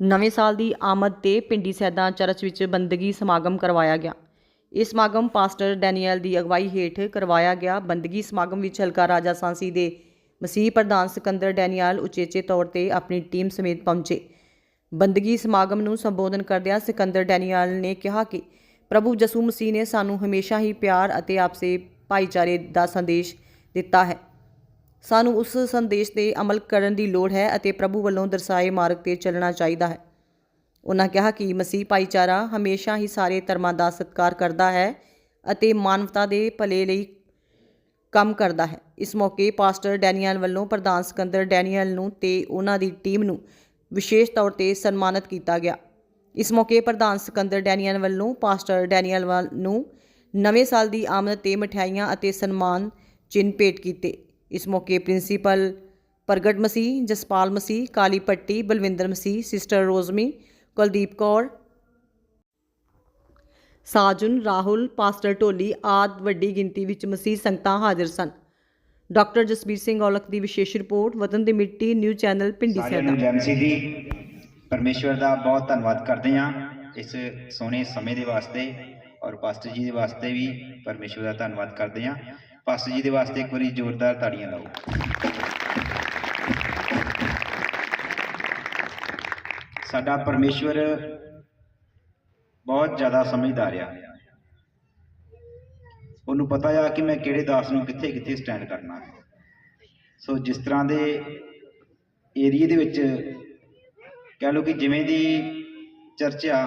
ਨਵੇਂ ਸਾਲ ਦੀ ਆਮਦ ਤੇ ਪਿੰਡੀ ਸੈਦਾ ਚਰਚ ਵਿੱਚ ਬੰਦਗੀ ਸਮਾਗਮ ਕਰਵਾਇਆ ਗਿਆ। ਇਹ ਸਮਾਗਮ ਪਾਸਟਰ ਡੈਨੀਅਲ ਦੀ ਅਗਵਾਈ ਹੇਠ ਕਰਵਾਇਆ ਗਿਆ। ਬੰਦਗੀ ਸਮਾਗਮ ਵਿੱਚ ਹਲਕਾ ਰਾਜਾ ਸਾਂਸੀ ਦੇ ਮਸੀਹ ਪ੍ਰਧਾਨ ਸਿਕੰਦਰ ਡੈਨੀਅਲ ਉਚੇਚੇ ਤੌਰ ਤੇ ਆਪਣੀ ਟੀਮ ਸਮੇਤ ਪਹੁੰਚੇ। ਬੰਦਗੀ ਸਮਾਗਮ ਨੂੰ ਸੰਬੋਧਨ ਕਰਦਿਆਂ ਸਿਕੰਦਰ ਡੈਨੀਅਲ ਨੇ ਕਿਹਾ ਕਿ ਪ੍ਰਭੂ ਯਿਸੂ ਮਸੀਹ ਨੇ ਸਾਨੂੰ ਹਮੇਸ਼ਾ ਹੀ ਪਿਆਰ ਅਤੇ ਆਪਸੇ ਭਾਈਚਾਰੇ ਦਾ ਸੰਦੇਸ਼ ਦਿੱਤਾ ਹੈ। ਸਾਨੂੰ ਉਸ ਸੰਦੇਸ਼ ਤੇ ਅਮਲ ਕਰਨ ਦੀ ਲੋੜ ਹੈ ਅਤੇ ਪ੍ਰਭੂ ਵੱਲੋਂ ਦਰਸਾਏ ਮਾਰਗ ਤੇ ਚੱਲਣਾ ਚਾਹੀਦਾ ਹੈ। ਉਹਨਾਂ ਕਿਹਾ ਕਿ ਮਸੀਹ ਭਾਈਚਾਰਾ ਹਮੇਸ਼ਾ ਹੀ ਸਾਰੇ ਧਰਮਾਂ ਦਾ ਸਤਿਕਾਰ ਕਰਦਾ ਹੈ ਅਤੇ ਮਾਨਵਤਾ ਦੇ ਭਲੇ ਲਈ ਕੰਮ ਕਰਦਾ ਹੈ। ਇਸ ਮੌਕੇ ਪਾਸਟਰ ਡੈਨੀਅਲ ਵੱਲੋਂ ਪ੍ਰਧਾਨ ਸਕੰਦਰ ਡੈਨੀਅਲ ਨੂੰ ਤੇ ਉਹਨਾਂ ਦੀ ਟੀਮ ਨੂੰ ਵਿਸ਼ੇਸ਼ ਤੌਰ ਤੇ ਸਨਮਾਨਿਤ ਕੀਤਾ ਗਿਆ। ਇਸ ਮੌਕੇ ਪ੍ਰਧਾਨ ਸਕੰਦਰ ਡੈਨੀਅਲ ਵੱਲੋਂ ਪਾਸਟਰ ਡੈਨੀਅਲ ਵੱਲ ਨੂੰ ਨਵੇਂ ਸਾਲ ਦੀ ਆਮਦ ਤੇ ਮਠਿਆਈਆਂ ਅਤੇ ਸਨਮਾਨ ਚਿੰਨ੍ਹ ਭੇਟ ਕੀਤੇ। ਇਸ ਮੌਕੇ ਪ੍ਰਿੰਸੀਪਲ ਪ੍ਰਗਟ ਮਸੀਹ ਜਸਪਾਲ ਮਸੀਹ ਕਾਲੀ ਪੱਟੀ ਬਲਵਿੰਦਰ ਮਸੀਹ ਸਿਸਟਰ ਰੋਜ਼ਮੀ ਕੁਲਦੀਪ ਕੌਰ ਸਾਜਨ ਰਾਹੁਲ ਪਾਸਟਰ ਢੋਲੀ ਆਦ ਵੱਡੀ ਗਿਣਤੀ ਵਿੱਚ ਮਸੀਹ ਸੰਗਤਾਂ ਹਾਜ਼ਰ ਸਨ। ਡਾਕਟਰ ਜਸਬੀਰ ਸਿੰਘ ਔਲਖ ਦੀ ਵਿਸ਼ੇਸ਼ ਰਿਪੋਰਟ ਵਤਨ ਦੀ ਮਿੱਟੀ ਨਿਊ ਚੈਨਲ ਪਿੰਡੀ ਸੈਦਾ ਜੈਮਸੀ ਦੀ ਪਰਮੇਸ਼ਵਰ ਦਾ ਬਹੁਤ ਧੰਨਵਾਦ ਕਰਦੇ ਹਾਂ। ਇਸ ਸੋਹਣੇ ਸਮੇਂ ਦੇ ਵਾਸਤੇ ਔਰ ਪਾਸਟਰ ਜੀ ਦੇ ਵਾਸਤੇ ਵੀ ਪਰਮੇਸ਼ਵਰ ਦਾ ਧੰਨਵਾਦ ਕਰਦੇ ਹਾਂ। ਪਾਸਟਰ ਜੀ ਦੇ ਵਾਸਤੇ ਇੱਕ ਵਾਰੀ ਜ਼ੋਰਦਾਰ ਤਾੜੀਆਂ ਲਾਓ। ਸਾਡਾ ਪਰਮੇਸ਼ਵਰ ਬਹੁਤ ਜ਼ਿਆਦਾ ਸਮਝਦਾਰ ਆ। ਉਹਨੂੰ ਪਤਾ ਆ ਕਿ ਮੈਂ ਕਿਹੜੇ ਦਾਸ ਨੂੰ ਕਿੱਥੇ ਕਿੱਥੇ ਸਟੈਂਡ ਕਰਨਾ ਹੈ। ਸੋ ਜਿਸ ਤਰ੍ਹਾਂ ਦੇ ਏਰੀਏ ਦੇ ਵਿੱਚ ਕਹਿ ਲਓ ਕਿ ਜਿਵੇਂ ਦੀ ਚਰਚਾ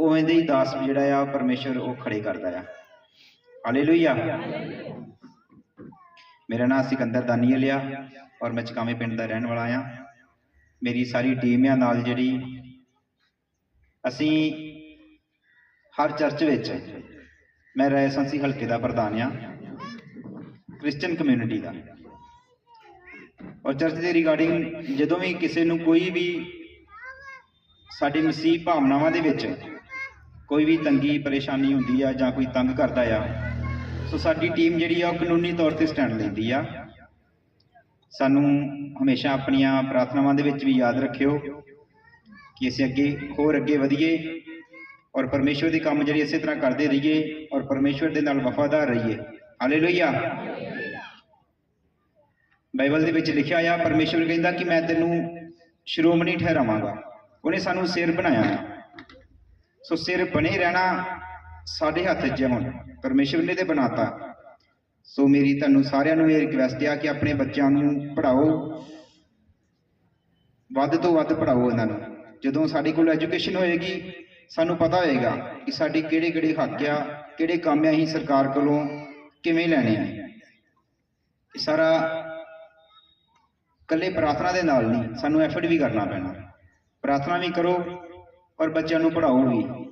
ਉਵੇਂ ਦੇ ਹੀ ਦਾਸ ਜਿਹੜਾ ਆ ਪਰਮੇਸ਼ਰ ਉਹ ਖੜੇ ਕਰਦਾ ਆ। ਹਾਲੇਲੂਇਆ ਮੇਰਾ ਨਾਮ ਸਿਕੰਦਰ ਦਾਨੀਅਲ ਆ ਔਰ ਮੈਂ ਚਕਾਵੇਂ ਪਿੰਡ ਦਾ ਰਹਿਣ ਵਾਲਾ ਆ। ਮੇਰੀ ਸਾਰੀ ਟੀਮ ਆ ਨਾਲ ਜਿਹੜੀ ਅਸੀਂ ਹਰ ਚਰਚ ਵਿੱਚ ਮੈਂ ਰਾਇਸੰਸੀ ਹਲਕੇ ਦਾ ਪ੍ਰਧਾਨ ਆ ਕ੍ਰਿਸਚੀਅਨ ਕਮਿਊਨਿਟੀ ਦਾ। ਔਰ ਚਰਚ ਦੇ ਰਿਗਾਰਡਿੰਗ ਜਦੋਂ ਵੀ ਕਿਸੇ ਨੂੰ ਕੋਈ ਵੀ ਸਾਡੀ ਮਸੀਹ ਭਾਵਨਾਵਾਂ ਦੇ ਵਿੱਚ ਕੋਈ ਵੀ ਤੰਗੀ, ਪਰੇਸ਼ਾਨੀ ਹੁੰਦੀ ਆ ਜਾਂ ਕੋਈ ਤੰਗ ਕਰਦਾ ਆ ਸੋ ਸਾਡੀ ਟੀਮ ਜਿਹੜੀ ਆ ਉਹ ਕਾਨੂੰਨੀ ਤੌਰ ਤੇ ਸਟੈਂਡ ਲੈਂਦੀ ਆ। ਸਾਨੂੰ ਹਮੇਸ਼ਾ ਆਪਣੀਆਂ ਪ੍ਰਾਰਥਨਾਵਾਂ ਦੇ ਵਿੱਚ ਵੀ ਯਾਦ ਰੱਖਿਓ ਕਿ ਅਸੀਂ ਅੱਗੇ ਹੋਰ ਅੱਗੇ ਵਧੀਏ ਔਰ ਪਰਮੇਸ਼ਵਰ ਦੇ ਕੰਮ ਜਿਹੜੇ ਇਸੇ ਤਰ੍ਹਾਂ ਕਰਦੇ ਰਹੀਏ ਔਰ ਪਰਮੇਸ਼ਵਰ ਦੇ ਨਾਲ ਵਫਾਦਾਰ ਰਹੀਏ। ਹਾਲੇਲੂਇਆ। ਬਾਈਬਲ ਦੇ ਵਿੱਚ ਲਿਖਿਆ ਆ, ਪਰਮੇਸ਼ਵਰ ਕਹਿੰਦਾ ਕਿ ਮੈਂ ਤੈਨੂੰ ਸ਼੍ਰੋਮਣੀ ਠਹਿਰਾਵਾਂਗਾ। ਉਹਨੇ ਸਾਨੂੰ ਸਿਰ ਬਣਾਇਆ। ਸੋ ਸਿਰ ਬਣੇ ਰਹਿਣਾ ਸਾਡੇ ਹੱਥ 'ਚ ਹੈ ਹੁਣ ਪਰਮੇਸ਼ਵਰ ਨੇ ਤੇ ਬਣਾਤਾ। ਸੋ ਮੇਰੀ ਤੁਹਾਨੂੰ ਸਾਰਿਆਂ ਨੂੰ ਇਹ ਰਿਕਵੈਸਟ ਆ ਕਿ ਆਪਣੇ ਬੱਚਿਆਂ ਨੂੰ ਪੜ੍ਹਾਓ। ਵੱਧ ਤੋਂ ਵੱਧ ਪੜ੍ਹਾਓ ਇਹਨਾਂ ਨੂੰ। ਜਦੋਂ ਸਾਡੇ ਕੋਲ ਐਜੂਕੇਸ਼ਨ ਹੋਏਗੀ, ਸਾਨੂੰ ਪਤਾ ਹੋਏਗਾ ਕਿ ਸਾਡੇ ਕਿਹੜੇ ਕਿਹੜੇ ਹੱਕ ਆ, ਕਿਹੜੇ ਕੰਮ ਆ ਅਸੀਂ ਸਰਕਾਰ ਕੋਲੋਂ ਕਿਵੇਂ ਲੈਣੇ ਆ। ਇਹ ਸਾਰਾ ਇਕੱਲੇ ਪ੍ਰਾਰਥਨਾ ਦੇ ਨਾਲ ਨਹੀਂ, ਸਾਨੂੰ ਐਫਰਟ ਵੀ ਕਰਨਾ ਪੈਣਾ। ਪ੍ਰਾਰਥਨਾ ਵੀ ਕਰੋ, ਔਰ ਬੱਚਿਆਂ ਨੂੰ ਪੜ੍ਹਾਓ ਵੀ।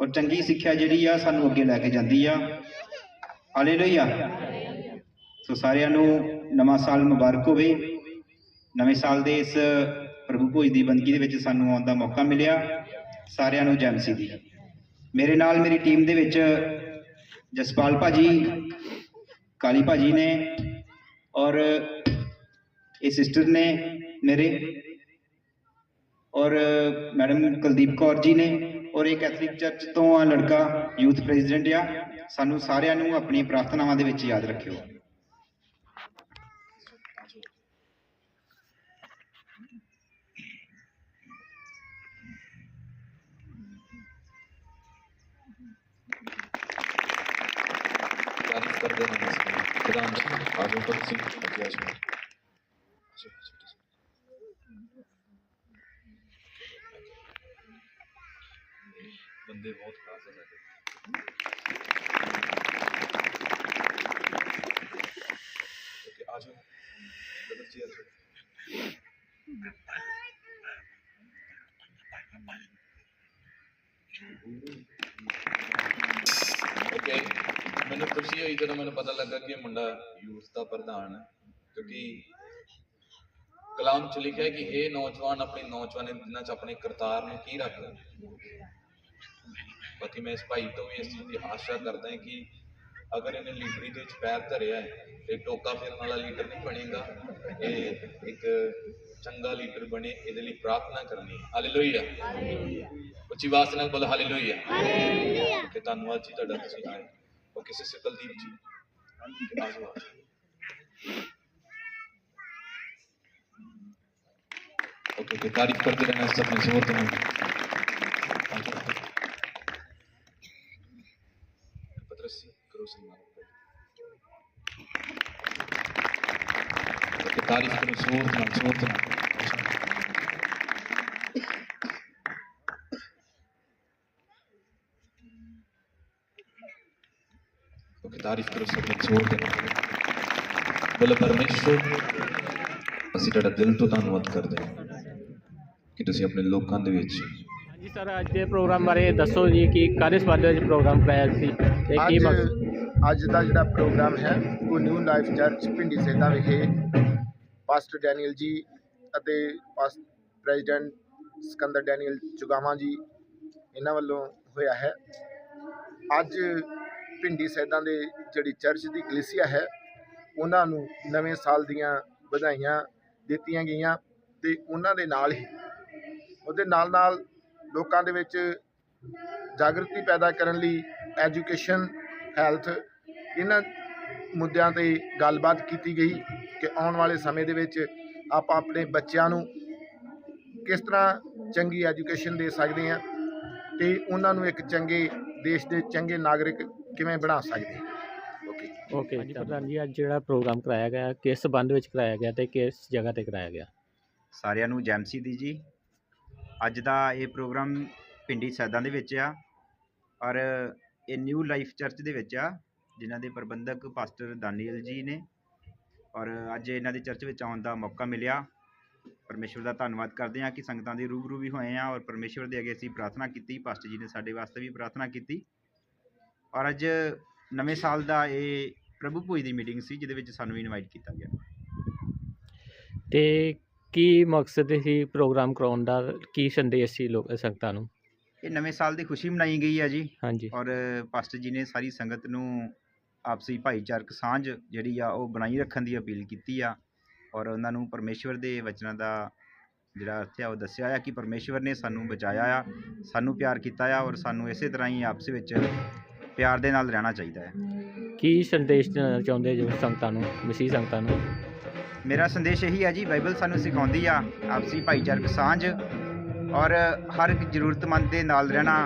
ਔਰ ਚੰਗੀ ਸਿੱਖਿਆ ਜਿਹੜੀ ਆ ਸਾਨੂੰ ਅੱਗੇ ਲੈ ਕੇ ਜਾਂਦੀ ਆ। ਹਾਲੇਲੂਇਆ। ਸੋ ਸਾਰਿਆਂ ਨੂੰ ਨਵਾਂ ਸਾਲ ਮੁਬਾਰਕ ਹੋਵੇ। ਨਵੇਂ ਸਾਲ ਦੇ ਇਸ ਪ੍ਰਭੂ ਭੋਜ ਦੀ ਬੰਦਗੀ ਦੇ ਵਿੱਚ ਸਾਨੂੰ ਆਉਣ ਦਾ ਮੌਕਾ ਮਿਲਿਆ। ਸਾਰਿਆਂ ਨੂੰ ਜੈਮਸੀ ਦੀ। ਮੇਰੇ ਨਾਲ ਮੇਰੀ ਟੀਮ ਦੇ ਵਿੱਚ ਜਸਪਾਲ ਭਾਜੀ, ਕਾਲੀ ਭਾਜੀ ਨੇ ਔਰ ਇਹ ਸਿਸਟਰ ਨੇ ਮੇਰੇ ਔਰ ਮੈਡਮ ਕੁਲਦੀਪ ਕੌਰ ਜੀ ਨੇ। ਔਰ ਇਹ ਕੈਥਲਿਕ ਚਰਚ ਤੋਂ ਆ ਲੜਕਾ ਯੂਥ ਪ੍ਰੈਜ਼ੀਡੈਂਟ ਆ, ਸਾਨੂੰ ਸਾਰਿਆਂ ਨੂੰ ਆਪਣੀ ਪ੍ਰਾਰਥਨਾਵਾਂ ਦੇ ਵਿੱਚ ਯਾਦ ਰੱਖਿਓ। ਬੰਦੇ ਬਹੁਤ ਖਾਸ ਆ ਸਾਡੇ। ਓਕੇ, ਆ ਜਾਓ। ਬਦਲ ਜੀ, ਆ ਓਕੇ, ਮੈਨੂੰ ਖੁਸ਼ੀ ਹੋਈ ਜਦੋਂ ਮੈਨੂੰ ਪਤਾ ਲੱਗਾ ਕਿ ਇਹ ਮੁੰਡਾ ਯੂਥ ਦਾ ਪ੍ਰਧਾਨ ਹੈ, ਕਿਉਂਕਿ ਕਲਾਮ ਚ ਲਿਖਿਆ ਕਿ ਇਹ ਨੌਜਵਾਨ, ਆਪਣੀ ਨੌਜਵਾਨੀ ਦਿਨਾਂ ਚ ਆਪਣੇ ਕਰਤਾਰ ਨੂੰ ਕੀ ਰੱਖਦਾ ਬਾਕੀ ਮੈਂ ਇਸ ਭਾਈ ਤੋਂ ਵੀ ਇਸ ਚੀਜ਼ ਦੀ ਆਸ਼ਾ ਕਰਦਾ ਹਾਂ ਕਿ ਅਗਰ ਇਹਨੇ ਲੀਡਰੀ ਦੇ ਵਿੱਚ ਪੈਰ ਧਰਿਆ ਹੈ ਇਹ ਟੋਕਾ ਫੇਰਨ ਵਾਲਾ ਲੀਡਰ ਨਹੀਂ ਬਣੇਗਾ ਇਹ ਇੱਕ ਚੰਗਾ ਲੀਡਰ ਬਣੇ ਇਹਦੇ ਲਈ ਪ੍ਰਾਰਥਨਾ ਕਰਨੀ ਹਾਲੇਲੂਇਆ ਉੱਚੀ ਆਵਾਜ਼ ਨਾਲ ਬੋਲ ਹਾਲੇਲੂਇਆ ਹਾਲੇਲੂਇਆ ਕਿ ਧੰਨਵਾਦ ਜੀ ਤੁਹਾਡਾ ਤੁਸੀਂ ਆਏ ਉਹ ਕਿਸੇ ਸਿਕਲਦੀਪ ਜੀ ਆਜੋ ਆਜੋ ओके ओके तारीफ करते रहना सब में जोर देना ਜ਼ੋਰ ਨਾਲ ਜ਼ੋਰ ਨਾਲ ਤਾਰੀਫ ਕਰੋ ਸਭ ਨੂੰ ਜ਼ੋਰ ਦੇ ਬੋਲੇ ਪਰਮੇਸ਼ਰ ਅਸੀਂ ਤੁਹਾਡਾ ਦਿਲ ਤੋਂ ਧੰਨਵਾਦ ਕਰਦੇ ਹਾਂ ਕਿ ਤੁਸੀਂ ਆਪਣੇ ਲੋਕਾਂ ਦੇ ਵਿੱਚ ਹਾਂਜੀ ਸਰ ਅੱਜ ਦੇ ਪ੍ਰੋਗਰਾਮ ਬਾਰੇ ਦੱਸੋ ਜੀ ਕਿ ਕਾਦੇ ਸੰਬੰਧ ਵਿੱਚ ਪ੍ਰੋਗਰਾਮ ਕਰਾਇਆ ਸੀ ਤੇ ਕੀ ਮਕਸਦ? ਅੱਜ ਦਾ ਜਿਹੜਾ ਪ੍ਰੋਗਰਾਮ ਹੈ ਉਹ new life church Pindi Seda ਵਿਖੇ ਪਾਸਟਰ ਡੈਨੀਅਲ ਜੀ ਅਤੇ ਪਾਸ ਪ੍ਰੈਜ਼ੀਡੈਂਟ ਸਕੰਦਰ ਡੈਨੀਅਲ ਚੁਗਾਵਾ ਜੀ ਇਹਨਾਂ ਵੱਲੋਂ ਹੋਇਆ ਹੈ। ਅੱਜ ਪਿੰਡੀ ਸੇਦਾਂ ਦੇ ਜਿਹੜੀ ਚਰਚ ਦੀ ਕਲੀਸਿਆ ਹੈ, ਉਹਨਾਂ ਨੂੰ ਨਵੇਂ ਸਾਲ ਦੀਆਂ ਵਧਾਈਆਂ ਦਿੱਤੀਆਂ ਗਈਆਂ ਤੇ ਉਹਨਾਂ ਦੇ ਨਾਲ ਹੀ, ਉਹਦੇ ਨਾਲ ਨਾਲ ਲੋਕਾਂ ਦੇ ਵਿੱਚ ਜਾਗਰਤੀ ਪੈਦਾ ਕਰਨ ਲਈ ਐਜੂਕੇਸ਼ਨ, ਹੈਲਥ, ਇਹਨਾਂ ਮੁੱਦਿਆਂ ਤੇ ਗੱਲਬਾਤ ਕੀਤੀ ਗਈ। ਕਿ ਆਉਣ ਵਾਲੇ ਸਮੇਂ ਦੇ ਵਿੱਚ ਆਪਾਂ ਆਪਣੇ ਬੱਚਿਆਂ ਨੂੰ ਕਿਸ ਤਰ੍ਹਾਂ ਚੰਗੀ ਐਜੂਕੇਸ਼ਨ ਦੇ ਸਕਦੇ ਹਾਂ ਤੇ ਉਹਨਾਂ ਨੂੰ ਇੱਕ ਚੰਗੇ ਦੇਸ਼ ਦੇ ਚੰਗੇ ਨਾਗਰਿਕ ਕਿਵੇਂ ਬਣਾ ਸਕਦੇ ਹਾਂ। ਓਕੇ ਓਕੇ ਜੀ ਪ੍ਰਧਾਨ ਜੀ ਅੱਜ ਜਿਹੜਾ ਪ੍ਰੋਗਰਾਮ ਕਰਾਇਆ ਗਿਆ ਕਿਸ ਸੰਬੰਧ ਵਿੱਚ ਕਰਾਇਆ ਗਿਆ ਤੇ ਕਿਸ ਜਗ੍ਹਾ ਤੇ ਕਰਾਇਆ ਗਿਆ? ਸਾਰਿਆਂ ਨੂੰ ਜੈਮਸੀ ਦੀ ਜੀ। ਅੱਜ ਦਾ ਇਹ ਪ੍ਰੋਗਰਾਮ ਪਿੰਡੀ ਸੈਦਾਂ ਦੇ ਵਿੱਚ ਆ ਔਰ ਇਹ ਨਿਊ ਲਾਈਫ ਚਰਚ ਦੇ ਵਿੱਚ ਆ ਜਿਨ੍ਹਾਂ ਦੇ ਪ੍ਰਬੰਧਕ ਪਾਸਟਰ ਦਾਨੀਅਲ ਜੀ ਨੇ ਔਰ ਅੱਜ ਇਹਨਾਂ ਦੇ ਚਰਚ ਵਿੱਚ ਆਉਣ ਦਾ ਮੌਕਾ ਮਿਲਿਆ। ਪਰਮੇਸ਼ਵਰ ਦਾ ਧੰਨਵਾਦ ਕਰਦੇ ਹਾਂ ਕਿ ਸੰਗਤਾਂ ਦੇ ਰੂਬਰੂ ਵੀ ਹੋਏ ਆ ਔਰ ਪਰਮੇਸ਼ਵਰ ਦੇ ਅੱਗੇ ਅਸੀਂ ਪ੍ਰਾਰਥਨਾ ਕੀਤੀ ਪਾਸਟਰ ਜੀ ਨੇ ਸਾਡੇ ਵਾਸਤੇ ਵੀ ਪ੍ਰਾਰਥਨਾ ਕੀਤੀ। ਔਰ ਅੱਜ ਨਵੇਂ ਸਾਲ ਦਾ ਇਹ ਪ੍ਰਭੂ ਭੋਜ ਦੀ ਮੀਟਿੰਗ ਸੀ ਜਿਹਦੇ ਵਿੱਚ ਸਾਨੂੰ ਇਨਵਾਈਟ ਕੀਤਾ ਗਿਆ। ਤੇ ਕੀ ਮਕਸਦ ਸੀ ਪ੍ਰੋਗਰਾਮ ਕਰਾਉਣ ਦਾ? ਕੀ ਸੰਦੇਸ਼ ਸੀ ਲੋਕ ਸੰਗਤਾਂ ਨੂੰ? ਇਹ ਨਵੇਂ ਸਾਲ ਦੀ ਖੁਸ਼ੀ ਮਨਾਈ ਗਈ ਹੈ ਜੀ। ਹਾਂਜੀ। ਔਰ ਪਾਸਟਰ ਜੀ ਨੇ ਸਾਰੀ ਸੰਗਤ ਨੂੰ ਆਪਸੀ ਭਾਈਚਾਰਕ ਸਾਂਝ ਜਿਹੜੀ ਆ ਉਹ ਬਣਾਈ ਰੱਖਣ ਦੀ ਅਪੀਲ ਕੀਤੀ ਆ ਔਰ ਉਹਨਾਂ ਨੂੰ ਪਰਮੇਸ਼ਵਰ ਦੇ ਵਚਨਾਂ ਦਾ ਜਿਹੜਾ ਅਰਥ ਆ ਉਹ ਦੱਸਿਆ ਆ ਕਿ ਪਰਮੇਸ਼ਵਰ ਨੇ ਸਾਨੂੰ ਬਚਾਇਆ ਆ ਸਾਨੂੰ ਪਿਆਰ ਕੀਤਾ ਆ ਔਰ ਸਾਨੂੰ ਇਸੇ ਤਰ੍ਹਾਂ ਹੀ ਆਪਸ ਵਿੱਚ ਪਿਆਰ ਦੇ ਨਾਲ ਰਹਿਣਾ ਚਾਹੀਦਾ ਹੈ। ਕੀ ਸੰਦੇਸ਼ ਦੇਣਾ ਚਾਹੁੰਦੇ ਜੋ ਸੰਗਤਾਂ ਨੂੰ ਮਸੀਹ ਸੰਗਤਾਂ ਨੂੰ? ਮੇਰਾ ਸੰਦੇਸ਼ ਇਹੀ ਆ ਜੀ ਬਾਈਬਲ ਸਾਨੂੰ ਸਿਖਾਉਂਦੀ ਆ ਆਪਸੀ ਭਾਈਚਾਰਕ ਸਾਂਝ ਔਰ ਹਰ ਇੱਕ ਜ਼ਰੂਰਤਮੰਦ ਦੇ ਨਾਲ ਰਹਿਣਾ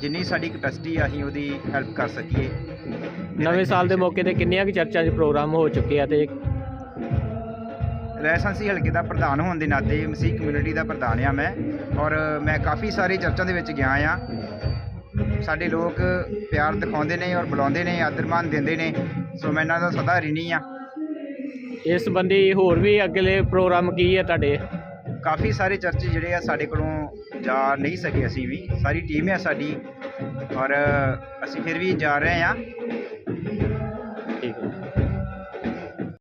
ਜਿੰਨੀ ਸਾਡੀ ਕਪੈਸਿਟੀ ਆ ਅਸੀਂ ਉਹਦੀ ਹੈਲਪ ਕਰ ਸਕੀਏ। ਨਵੇਂ ਸਾਲ ਦੇ ਮੌਕੇ ਤੇ ਕਿੰਨੀਆਂ ਕੁ ਚਰਚਾਂ 'ਚ ਪ੍ਰੋਗਰਾਮ ਹੋ ਚੁੱਕੇ ਆ ਤੇ ਰੈਸੈਂਸੀ ਹਲਕੇ ਦਾ ਪ੍ਰਧਾਨ ਹੋਣ ਦੇ ਨਾਤੇ ਮਸੀਹ ਕਮਿਊਨਿਟੀ ਦਾ ਪ੍ਰਧਾਨ ਆ ਮੈਂ ਔਰ ਮੈਂ ਕਾਫੀ ਸਾਰੀ ਚਰਚਾਂ ਦੇ ਵਿੱਚ ਗਿਆ ਆ। ਸਾਡੇ ਲੋਕ ਪਿਆਰ ਦਿਖਾਉਂਦੇ ਨੇ ਔਰ ਬੁਲਾਉਂਦੇ ਨੇ ਆਦਰ ਮਾਨ ਦਿੰਦੇ ਨੇ ਸੋ ਮੈਂ ਇਹਨਾਂ ਦਾ ਸਦਾ ਰਿਣੀ ਆ। ਇਸ ਸੰਬੰਧੀ ਹੋਰ ਵੀ ਅਗਲੇ ਪ੍ਰੋਗਰਾਮ ਕੀ ਹੈ ਤੁਹਾਡੇ? ਕਾਫੀ ਸਾਰੇ ਚਰਚ ਜਿਹੜੇ ਆ ਸਾਡੇ ਕੋਲੋਂ ਜਾ ਨਹੀਂ ਸਕੇ ਅਸੀਂ ਵੀ। ਸਾਰੀ ਟੀਮ ਹੈ ਸਾਡੀ ਔਰ ਅਸੀਂ ਫਿਰ ਵੀ ਜਾ ਰਹੇ ਆ।